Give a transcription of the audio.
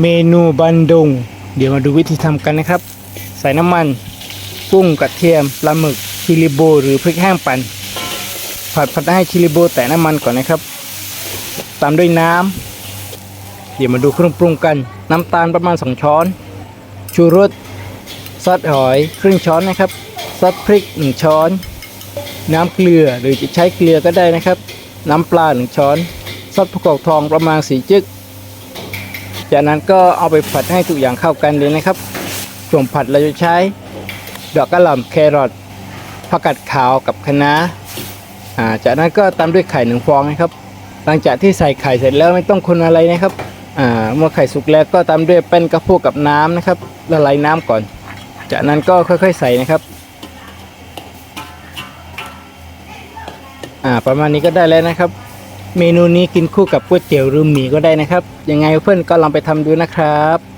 เมนูบันดุง เดี๋ยวมาดูวิธีทำกันนะครับ ใส่น้ำมันกุ้งกระเทียมปลาหมึกชิลิโบ หรือพริกแห้งปั่นผัดผัดให้ชิลิโบแตะน้ำมันก่อนนะครับ ตามด้วยน้ำเดี๋ยวมาดูเครื่องปรุงกัน น้ำตาลประมาณ 2 ช้อน ชูรสซอสหอยครึ่งช้อนนะครับซอสพริก 1 ช้อน น้ำเกลือหรือจะใช้เกลือก็ได้นะครับ น้ำปลา 1 ช้อนซอสภูเขาทองประมาณสีจึก จากนั้นก็เอาไปผัดให้ทุกอย่างเข้ากันเลยนะครับ ส่วนผัดเราจะใช้ ดอกกระหล่ำแครอทผักกาดขาวกับคะน้าจากนั้นก็ตามด้วยไข่หนึ่งฟองนะครับ หลังจากที่ใส่ไข่เสร็จแล้วไม่ต้องคนอะไรนะครับเมื่อไข่สุกแล้วก็ตามด้วยแป้นกระพุ้กับน้ำนะครับละลายน้ำก่อน จากนั้นก็ค่อยๆใส่นะครับประมาณนี้ก็ได้แล้วนะครับ เมนูนี้กินคู่กับก๋วยเตี๋ยวหรือหมี่ก็ได้นะครับ ยังไงเพื่อนก็ลองไปทำดูนะครับ